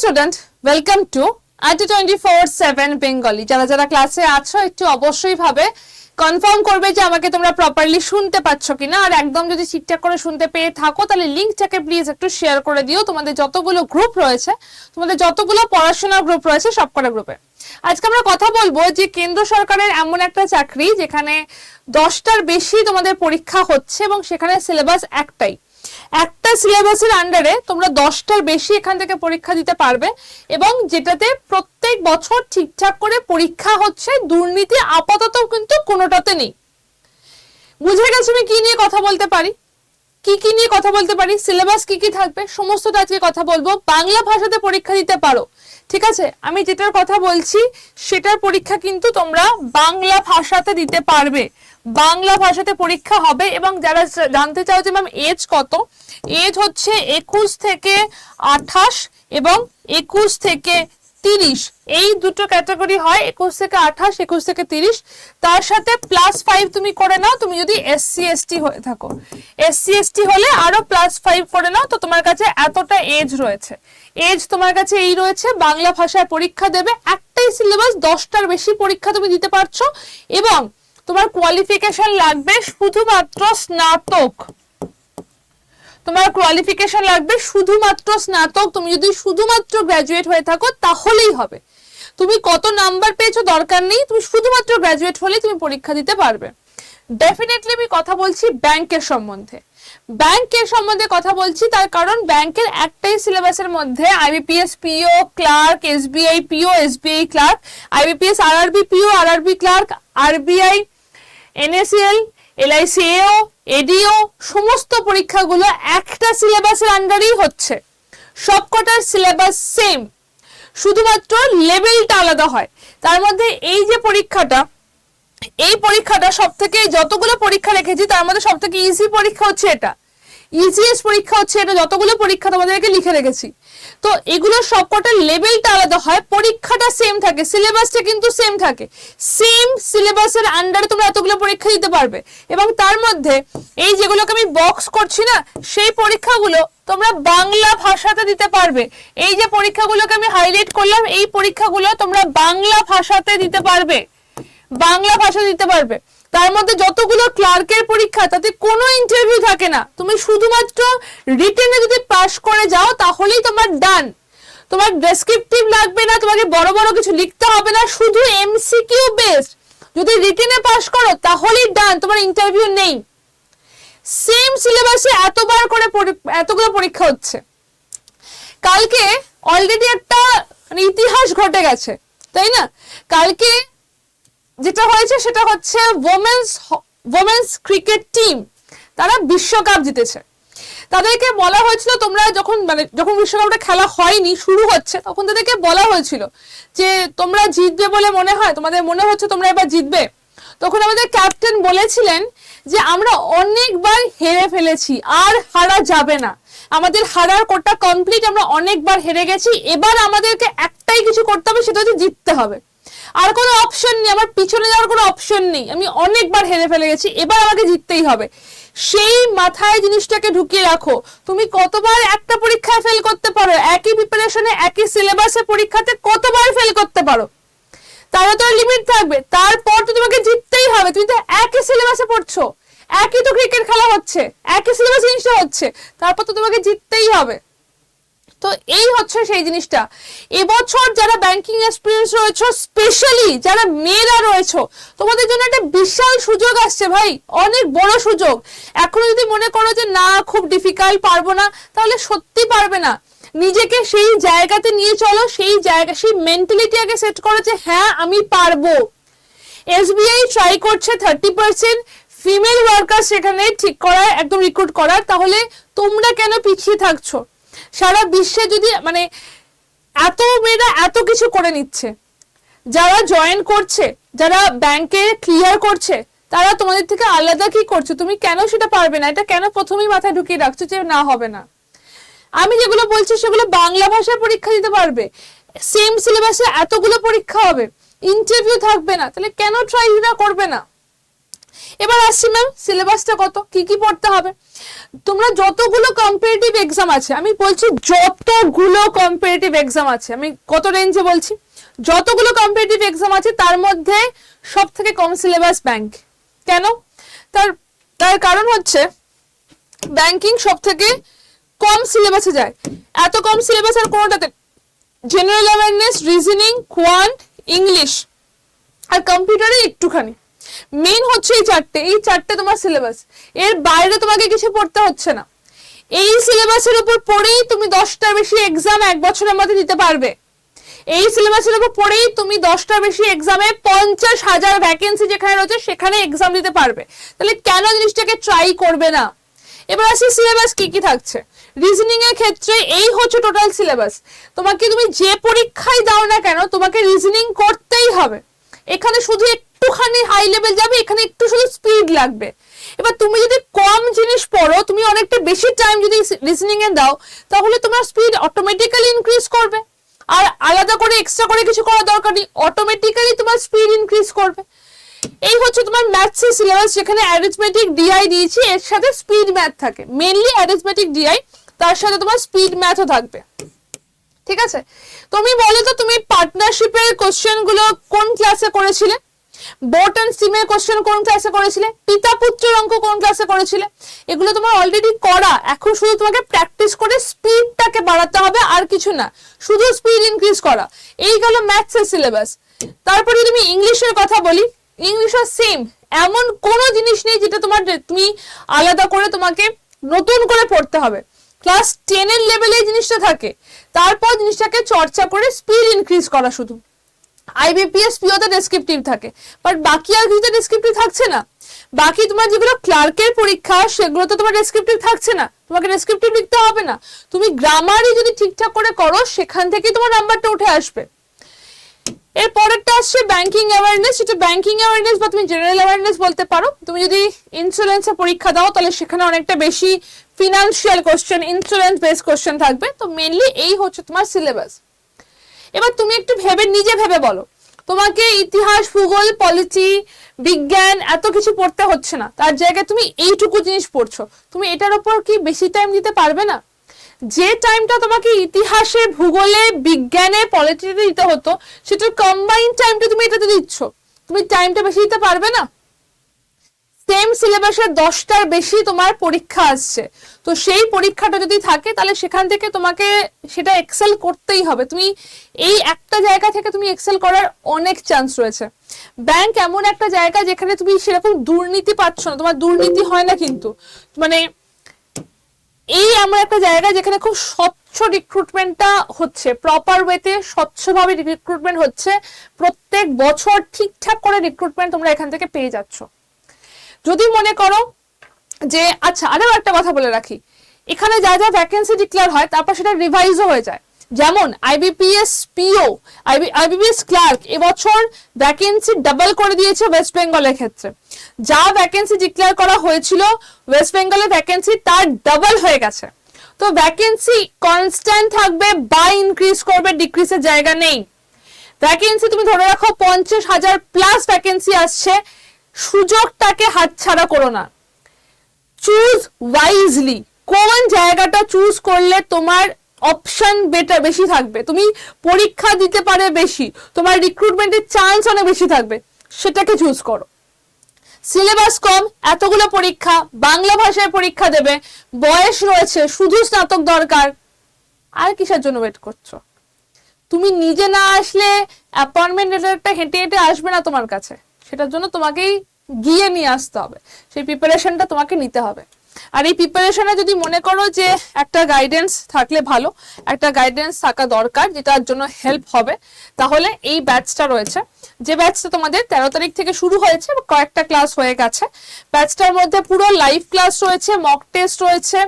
Student welcome to IT twenty four seven Bengali যারা যারা ক্লাসে আছো, একটু অবশ্যই ভাবে কনফার্ম করবে যে আমাকে তোমরা প্রপারলি শুনতে পাচ্ছ কিনা। আর একদম যদি ঠিকঠাক করে শুনতে পেয়ে থাকো, তাহলে লিঙ্কটাকে প্লিজ একটু শেয়ার করে দিও। তোমাদের যতগুলো গ্রুপ রয়েছে, তোমাদের যতগুলো পড়াশোনার গ্রুপ রয়েছে, সবকটা গ্রুপে আজকে আমরা কথা বলব যে কেন্দ্র সরকারের এমন একটা চাকরি, যেখানে দশটার বেশি তোমাদের পরীক্ষা হচ্ছে এবং সেখানে সিলেবাস একটাই। একটা সিলেবাসের আন্ডারে তোমরা দশটার বেশি এখান থেকে পরীক্ষা দিতে পারবে এবং যেটাতে প্রত্যেক বছর ঠিকঠাক করে পরীক্ষা হচ্ছে, দুর্নীতি আপাতত কিন্তু কোনোটাতে নেই। বুঝে গেছো আমি কি নিয়ে কথা বলতে পারি? কি কি নিয়ে কথা বলতে পারি? সিলেবাস কি কি থাকবে? সমস্তটা আজকে কথা বলব। বাংলা ভাষাতে পরীক্ষা দিতে পারো। ঠিক আছে? আমি যেটার কথা বলছি, সেটার পরীক্ষা কিন্তু তোমরা বাংলা ভাষাতে দিতে পারবে। বাংলা ভাষাতে পরীক্ষা হবে এবং যারা জানতে চাও যে ম্যাম এজ কত? এজ হচ্ছে একুশ থেকে আঠাশ এবং একুশ থেকে তিরিশ। এই দুটো ক্যাটাগরি হয়, একুশ থেকে আঠাশ, একুশ থেকে তিরিশ। তার সাথে প্লাস ফাইভ তুমি করে নাও, তুমি যদি এসসি এসটি হয়ে থাকো। এসসি এসটি হলে আরও প্লাস ফাইভ করে নাও, তো তোমার কাছে এতটা এজ রয়েছে। এজ তোমার কাছে এই রয়েছে, বাংলা ভাষায় পরীক্ষা দেবে, একটাই সিলেবাস দশটার বেশি পরীক্ষা তুমি দিতে পারছ এবং তোমার কোয়ালিফিকেশন লাগবে শুধুমাত্র স্নাতক। তোমার কোয়ালিফিকেশন লাগবে শুধুমাত্র স্নাতক। তুমি যদি শুধুমাত্র গ্র্যাজুয়েট হয়ে থাকো, তাহলেই হবে। তুমি কত নাম্বার পেয়েছ দরকার নেই, তুমি শুধুমাত্র গ্র্যাজুয়েট হলেই তুমি পরীক্ষা দিতে পারবে। ডেফিনেটলি আমি কথা বলছি ব্যাংকের সম্বন্ধে। ব্যাংকের সম্বন্ধে কথা বলছি, তার কারণ ব্যাংকের একটাই সিলেবাসের মধ্যে IBPS PO clerk SBI PO SBI clerk IBPS RRB PO RRB clerk RBI NSL LIC AO ADO সমস্ত পরীক্ষাগুলো একটা সিলেবাসের আন্ডারেই হচ্ছে। সবকটার সিলেবাস সেম শুধুমাত্র লেভেলটা আলাদা হয়। তার মধ্যে এই যে পরীক্ষাটা, এই পরীক্ষাটা সব থেকে যতগুলো পরীক্ষা রেখেছি, তার মধ্যে সব থেকে ইজি পরীক্ষা হচ্ছে এটা। ইজিএস পরীক্ষা হচ্ছে এটা, যতগুলো পরীক্ষা তোমাদেরকে লিখে রেখেছি। তো এগুলোর সবকটা লেভেলটা আলাদা হয়, পরীক্ষাটা সেম থাকে সিলেবাসটা কিন্তু সেম থাকে। সেম সিলেবাসের আন্ডারে তোমরা এতগুলো পরীক্ষা দিতে পারবে। এবং তার মধ্যে এই যেগুলোকে আমি বক্স করছি না, সেই পরীক্ষাগুলো তোমরা বাংলা ভাষাতে দিতে পারবে। এই যে পরীক্ষাগুলোকে আমি হাইলাইট করলাম, এই পরীক্ষাগুলো তোমরা বাংলা ভাষাতে দিতে পারবে। বাংলা ভাষা দিতে পারবে। তার মধ্যে যতগুলো ক্লার্কের পরীক্ষা, তাতে কোনো ইন্টারভিউ থাকে না। তুমি শুধুমাত্র রিটেনে যদি পাস করে যাও, তাহলেই তোমার ডান তোমার ডেসক্রিপটিভ লাগবে না, তোমাকে বড় বড় কিছু লিখতে হবে না, শুধু এমসিকিউ বেসড যদি রিটেনে পাস করো, তাহলেই ডান তোমার ইন্টারভিউ নেই। সেম সিলেবাসে এতবার করে এতগুলো পরীক্ষা হচ্ছে। কালকে অলরেডি একটা ইতিহাস ঘটে গেছে, তাই না? কালকে যেটা হয়েছে সেটা হচ্ছে ওমেন্স ওমেন্স ক্রিকেট টিম তারা বিশ্বকাপ জিতেছে। তাদেরকে বলা হয়েছিল তোমরা যখন মানে যখন বিশ্বকাপটা খেলা হয়নি, শুরু হচ্ছে, তখন তাদেরকে বলা হয়েছিল যে তোমরা জিতবে বলে মনে হয়, তোমাদের মনে হচ্ছে তোমরা এবার জিতবে। তখন আমাদের ক্যাপ্টেন বলেছিলেন যে, আমরা অনেকবার হেরে ফেলেছি, আর হারা যাবে না। আমাদের হারার কোটা কমপ্লিট আমরা অনেকবার হেরে গেছি, এবার আমাদেরকে একটাই কিছু করতে হবে, সেটা হচ্ছে জিততে হবে। আর কোনো অপশন নেই, আমার পিছনে যাওয়ার কোনো অপশন নেই। আমি অনেকবার হেরে ফেলে গেছি, এবার আমাকে জিততেই হবে। সেই মাথায় জিনিসটাকে ঢুকিয়ে রাখো। তুমি কতবার একটা পরীক্ষায় ফেল করতে পারো, একই প্রিপারেশনে একই সিলেবাসে পরীক্ষাতে কতবার ফেল করতে পারো। তারও তো লিমিট থাকবে। তারপর তো তোমাকে জিততেই হবে। তুমি তো একই সিলেবাসে পড়ছো। একই তো ক্রিকেট খেলা হচ্ছে। একই সিলেবাস জিনিসটা হচ্ছে। তারপর তো তোমাকে জিততেই হবে। তো এই হচ্ছে সেই জিনিসটা। এবছর যারা ব্যাংকিং এক্সপিরিয়েন্স রয়েছে স্পেশালি যারা মেয়েরা রয়েছে, তোমাদের জন্য একটা বিশাল সুযোগ আসছে ভাই, অনেক বড় সুযোগ। এখনও যদি মনে করো যে না, খুব ডিফিকাল্ট পারব না, তাহলে সত্যি পারবে না। নিজেকে সেই জায়গাতে নিয়ে চলো, সেই জায়গা, সেই মেন্টালিটি আগে সেট করো যে হ্যাঁ আমি পারব। এসবিআই ট্রাই করছে থার্টি পার্সেন্ট ফিমেল ওয়ার্কার সেখানে ঠিক করার একদম রিক্রুট করার তাহলে তোমরা কেন পিছিয়ে থাকছো? সারা বিশ্বে যদি মানে এত মেয়েরা এত কিছু করে নিচ্ছে। যারা জয়েন করছে, যারা ব্যাংকে ক্লিয়ার করছে, তারা তোমাদের থেকে আলাদা কি করছে? তুমি কেন সেটা পারবে না? এটা কেন প্রথমেই মাথায় ঢুকিয়ে রাখছো যে না হবে না? আমি যেগুলো বলছি সেগুলো বাংলা ভাষায় পরীক্ষা দিতে পারবে। সেম সিলেবাসে এতগুলো পরীক্ষা হবে। ইন্টারভিউ থাকবে না। তাহলে কেন ট্রাই না করবে না? এবার আসছি ম্যাম সিলেবাসটা কত, কি কি পড়তে হবে? তোমরা যতগুলো কম্পিটিটিভ এক্সাম আছে, আমি বলছি যতগুলো কম্পিটিটিভ এক্সাম আছে, আমি কত রেঞ্জে বলছি? যতগুলো কম্পিটিটিভ এক্সাম আছে, তার মধ্যে সব থেকে কম সিলেবাস ব্যাংক কেন? তার তার কারণ হচ্ছে ব্যাংকিং সব থেকে কম সিলেবাসে যায়। এত কম সিলেবাস আর কোনোটাতে general awareness reasoning quant English আর কম্পিউটারে একটুখানি। মেন হচ্ছে এই চারটে এই চারটে তোমার সিলেবাস এর বাইরে তোমাকে কিছু পড়তে হচ্ছে না। এই সিলেবাসের উপর পড়েই তুমি দশটার বেশি এক্সাম এক বছরের মধ্যে দিতে পারবে। এই সিলেবাসের উপর পড়েই তুমি দশটার বেশি এক্সামে পঞ্চাশ হাজার ভ্যাকেন্সি যেখানে রয়েছে, সেখানে এক্সাম দিতে পারবে। তাহলে কেন জিনিসটাকে ট্রাই করবে না? এবার আসি সিলেবাস কি কি থাকছে। রিজনিং এর ক্ষেত্রে এই হচ্ছে টোটাল সিলেবাস তোমাকে তুমি যে পরীক্ষায় দাও না কেন, তোমাকে রিজনিং করতেই হবে। এখানে শুধু একটুখানি হাই লেভেল যাবে, এখানে একটু শুধু স্পিড লাগবে। এবার তুমি যদি কম জিনিস পড়ো, তুমি অনেকটা বেশি টাইম যদি রিজনিং এ দাও, তাহলে তোমার স্পিড অটোমেটিক্যালি ইনক্রিজ করবে। আর আলাদা করে এক্সট্রা করে কিছু করার দরকার নেই অটোমেটিক্যালি তোমার স্পিড ইনক্রিজ করবে। এই হচ্ছে তোমার ম্যাথস এর সিলেবাস যেখানে অ্যারিথমেটিক ডিআই দিয়েছি, এর সাথে স্পিড ম্যাথ থাকে। মেনলি অ্যারিথমেটিক ডিআই তার সাথে তোমার স্পিড ম্যাথও থাকবে। ঠিক আছে? তুমি বলো তো, তুমি পার্টনারশিপের কোশ্চেনগুলো কোন ক্লাসে করেছিলে? বোট সিমের কোশ্চেন কোন ক্লাসে করেছিলে? পিতা পুত্রের অঙ্ক কোন ক্লাসে করেছিলে? এগুলো তোমার অলরেডি করা। এখন শুধু তোমাকে প্র্যাকটিস করে স্পিডটাকে বাড়াতে হবে, আর কিছু না। শুধু স্পিড ইনক্রিজ করা। এই গেল ম্যাথসের সিলেবাস তারপরে তুমি ইংলিশের কথা বলি ইংলিশও সেম এমন কোনো জিনিস নেই যেটা তোমার তুমি আলাদা করে তোমাকে নতুন করে পড়তে হবে। ক্লাস টেনের লেভেলে জিনিসটা থাকে। তারপর জিনিসটাকে চর্চা করে স্পিড ইনক্রিজ করা শুধু। আইবিপিএস পিওতে ডেসক্রিপটিভ থাকে। বাট বাকি আর কিছুতে ডেসক্রিপটিভ থাকছে না। বাকি তোমার যেগুলো ক্লার্কের পরীক্ষা, সেগুলো তো তোমার ডেসক্রিপটিভ থাকছে না। তোমাকে ডেসক্রিপটিভ লিখতে হবে না। তুমি গ্রামারই যদি ঠিকঠাক করে করো, সেখান থেকেই তোমার নাম্বারটা উঠে আসবে। এর পরেরটা আসছে ব্যাংকিং অ্যাওয়ারনেস সেটা ব্যাংকিং অ্যাওয়ারনেস বা তুমি জেনারেল অ্যাওয়ারনেস বলতে পারো। তুমি যদি ইন্স্যুরেন্সের পরীক্ষা দাও, তাহলে সেখানে অনেকটা বেশি financial question insurance base question থাকবে। তো মেনলি এই হচ্ছে তোমার সিলেবাস এবার তুমি একটু ভেবে, নিজে ভেবে বলো। তোমাকে ইতিহাস, ভূগোল পলিটি বিজ্ঞান এত কিছু পড়তে হচ্ছে না। তার জায়গায় তুমি এইটুকু জিনিস পড়ছো। তুমি এটার উপর কি বেশি টাইম দিতে পারবে না? যে টাইমটা তোমাকে ইতিহাসে, ভূগোলে, বিজ্ঞানে পলিটিতে দিতে হতো সেটা কম্বাইন টাইমটা তুমি এটাতে দিচ্ছ। তুমি টাইমটা বেশি দিতে পারবে না? সেম সিলেবাসের দশটার বেশি তোমার পরীক্ষা আসছে। তো সেই পরীক্ষাটা যদি থাকে, তাহলে সেখান থেকে তোমাকে সেটা এক্সেল করতেই হবে। তুমি এই একটা জায়গা থেকে তুমি এক্সেল করার অনেক চান্স রয়েছে। ব্যাংক এমন একটা জায়গা যেখানে তুমি সেরকম দুর্নীতি পাচ্ছ না। তোমার দুর্নীতি হয় না কিন্তু। মানে এই এমন একটা জায়গা যেখানে খুব স্বচ্ছ রিক্রুটমেন্টটা হচ্ছে। প্রপার ওয়েতে স্বচ্ছভাবে রিক্রুটমেন্ট হচ্ছে। প্রত্যেক বছর ঠিকঠাক করে রিক্রুটমেন্ট তোমরা এখান থেকে পেয়ে যাচ্ছ। যদি মনে করো যে আচ্ছা আরও একটা কথা বলে রাখি। এখানে যা যা ভ্যাকেন্সি ডিক্লেয়ার হয়, তারপর সেটা রিভাইজও হয়ে যায়। যেমন আইবিপিএস পিও আইবিপিএস ক্লার্ক এবছর ভ্যাকেন্সি ডাবল করে দিয়েছে ওয়েস্ট বেঙ্গলের ক্ষেত্রে। যা ভ্যাকেন্সি ডিক্লেয়ার করা হয়েছিল ওয়েস্ট বেঙ্গলের ভ্যাকেন্সি তার ডাবল হয়ে গেছে। তো ভ্যাকেন্সি কনস্ট্যান্ট থাকবে বা ইনক্রিজ করবে ডিক্রিজের জায়গা নেই। ভ্যাকেন্সি তুমি ধরে রাখো পঞ্চাশ হাজার প্লাস ভ্যাকেন্সি আসছে। সুযোগটাকে হাতছাড়া করো না। চুজ ওয়াইজলি কোন জায়গাটা চুজ করলে তোমার অপশন বেটার বেশি থাকবে? তুমি পরীক্ষা দিতে পারে বেশি, তোমার রিক্রুটমেন্টের চান্স অনেক বেশি থাকবে। সেটাকে চুজ করো। সিলেবাস কম, এতগুলো পরীক্ষা, বাংলা ভাষায় পরীক্ষা দেবে, বয়স রয়েছে, শুধু স্নাতক দরকার। আর কিসের জন্য ওয়েট করছ? তুমি নিজে না আসলে অ্যাপয়েন্টমেন্ট লেটারটা হেঁটে হেঁটে আসবে না তোমার কাছে। সেটার জন্য তোমাকেই গিয়ে নিয়ে আসতে হবে। সেই প্রিপারেশনটা তোমাকে নিতে হবে। আর এই প্রিপারেশনে যদি মনে করো যে একটা গাইডেন্স থাকলে ভালো, একটা গাইডেন্স থাকা দরকার যেটার জন্য হেল্প হবে, তাহলে এই ব্যাচটা রয়েছে। যে ব্যাচটা তোমাদের তেরো তারিখ থেকে শুরু হয়েছে, কয়েকটা ক্লাস হয়ে গেছে। ব্যাচটার মধ্যে পুরো লাইভ ক্লাস রয়েছে মক টেস্ট রয়েছে,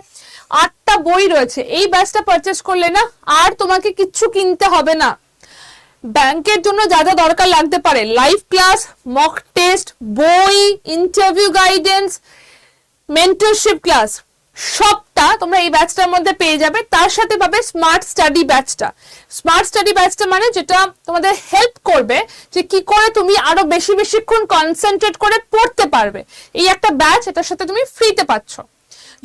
আটটা বই রয়েছে। এই ব্যাচটা পারচেস করলে না আর তোমাকে কিচ্ছু কিনতে হবে না। ব্যাংকের জন্য যা যা দরকার লাগতে পারে। লাইভ ক্লাস মক টেস্ট বই ইন্টারভিউ গাইডেন্স মেন্টরশিপ ক্লাস সবটা তোমরা এই ব্যাচটার মধ্যে পেয়ে যাবে। তার সাথে পাবে স্মার্ট স্টাডি ব্যাচটা স্মার্ট স্টাডি ব্যাচটা মানে যেটা তোমাদের হেল্প করবে যে কি করে তুমি আরও বেশি বেশিক্ষণ কনসেন্ট্রেট করে পড়তে পারবে। এই একটা ব্যাচ এটার সাথে তুমি ফ্রিতে পাচ্ছ।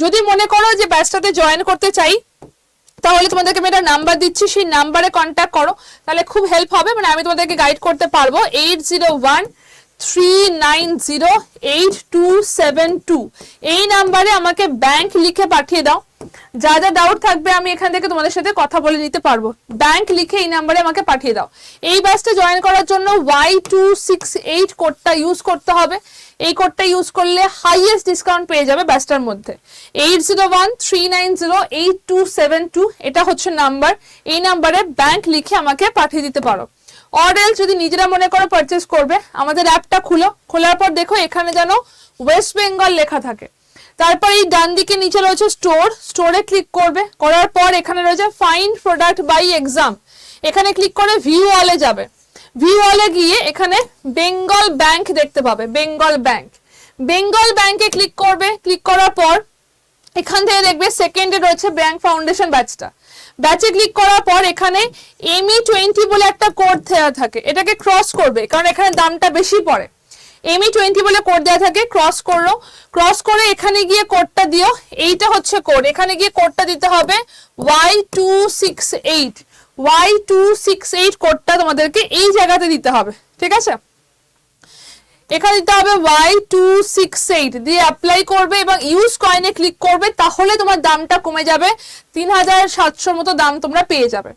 যদি মনে করো যে ব্যাচটাতে জয়েন করতে চাই তাহলে তোমাদেরকে আমি একটা নাম্বার দিচ্ছি, সেই নাম্বারে কন্ট্যাক্ট করো। তাহলে খুব হেল্প হবে মানে আমি তোমাদেরকে গাইড করতে পারব। Eight zero one three nine zero eight two seven two এই নাম্বারে আমাকে ব্যাংক লিখে পাঠিয়ে দাও। যা যা ডাউট থাকবে, আমি এখান থেকে তোমাদের সাথে কথা বলে নিতে পারব। ব্যাংক লিখে এই নাম্বারে আমাকে পাঠিয়ে দাও। এই ব্যাচটা জয়েন করার জন্য ওয়াই টু সিক্স এইট কোডটা ইউজ করতে হবে। এই কোডটা ইউজ করলে হাইয়েস্ট ডিসকাউন্ট পেয়ে যাবে ব্যাচটার মধ্যে। Eight zero one three nine zero eight two seven two এটা হচ্ছে নাম্বার এই নাম্বারে ব্যাংক লিখে আমাকে পাঠিয়ে দিতে পারো। অর্ডেল যদি নিজেরা মনে করে পারচেস করবে, আমাদের অ্যাপটা খুলো। খোলার পর দেখো এখানে যেন ওয়েস্ট বেঙ্গল লেখা থাকে। তারপর এই ডান দিকে নিচে রয়েছে স্টোর স্টোরে ক্লিক করবে। করার পর এখানে রয়েছে ফাইন্ড প্রোডাক্ট বাই এক্সাম এখানে ক্লিক করে ভিউ অলে যাবে। ভিউ অলে গিয়ে এখানে বেঙ্গল ব্যাংক দেখতে পাবে, বেঙ্গল ব্যাংক। বেঙ্গল ব্যাংকে ক্লিক করবে, ক্লিক করার পর এখান থেকে দেখবে সেকেন্ডে রয়েছে ব্যাংক ফাউন্ডেশন ব্যাচটা ব্যাচে ক্লিক করার পর এখানে এমই টোয়েন্টি বলে একটা কোড দেওয়া থাকে, এটাকে ক্রস করবে, কারণ এখানে দামটা বেশি পড়ে। এমই টোয়েন্টি বলে কোড দেওয়া থাকে ক্রস করল। ক্রস করে এখানে গিয়ে কোডটা দিও, এইটা হচ্ছে কোড এখানে গিয়ে কোডটা দিতে হবে Y two six eight Y two six eight কোডটা তোমাদেরকে এই জায়গাতে দিতে হবে, ঠিক আছে? এখানে দিতে হবে ওয়াই টু সিক্স এইট দিয়ে অ্যাপ্লাই করবে এবং ইউজ কয়েনে ক্লিক করবে, তাহলে তোমার দামটা কমে যাবে তিন হাজার সাতশোর মতো দাম তোমরা পেয়ে যাবে।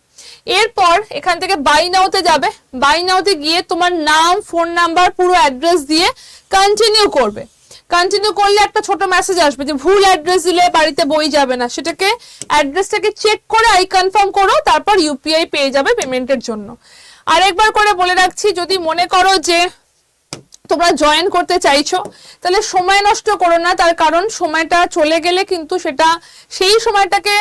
এরপর এখান থেকে বাই নাওতে যাবে বাই নাওতে গিয়ে তোমার নাম ফোন নাম্বার পুরো অ্যাড্রেস দিয়ে কন্টিনিউ করবে। কন্টিনিউ করলে একটা ছোট মেসেজ আসবে যে, ভুল অ্যাড্রেস দিলে বাড়িতে বই যাবে না। সেটাকে অ্যাড্রেসটাকে চেক করে আই কনফার্ম করো, তারপর ইউপিআই পেয়ে যাবে পেমেন্টের জন্য। আরেকবার করে বলে রাখছি, যদি মনে করো যে তোমরা জয়েন করতে চাইছো, তাহলে সময় নষ্ট করো না, তার কারণ সময়টা চলে গেলে কিন্তু সেটা, সেই সময়টাকে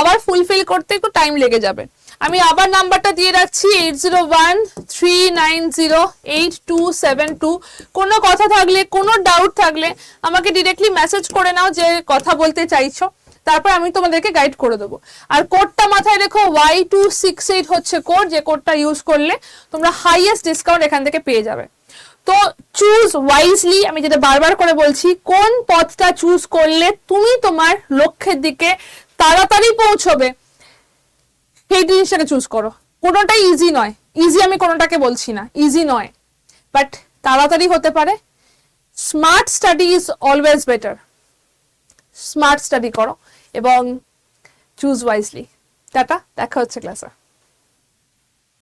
আবার ফুলফিল করতে একটু টাইম লেগে যাবে। আমি আবার নাম্বারটা দিয়ে রাখছি eight zero one three nine zero eight two seven two কোনো কথা থাকলে, কোনো ডাউট থাকলে আমাকে ডিরেক্টলি মেসেজ করে নাও যে কথা বলতে চাইছো, তারপর আমি তোমাদেরকে গাইড করে দেবো। আর কোডটা মাথায় রেখো ওয়াই টু সিক্স এইট হচ্ছে কোড যে কোডটা ইউজ করলে তোমরা হাইয়েস্ট ডিসকাউন্ট এখান থেকে পেয়ে যাবে। তো চুজ ওয়াইজলি আমি যেটা বারবার করে বলছি, কোন পথটা চুজ করলে তুমি তোমার লক্ষ্যের দিকে তাড়াতাড়ি পৌঁছবে, সেই জিনিসটাকে চুজ করো। কোনোটাই ইজি নয়। ইজি আমি কোনোটাকে বলছি না। ইজি নয়। বাট তাড়াতাড়ি হতে পারে। Smart study is always better smart study করো এবং চুজ ওয়াইজলি টাটা, দেখা হচ্ছে ক্লাসে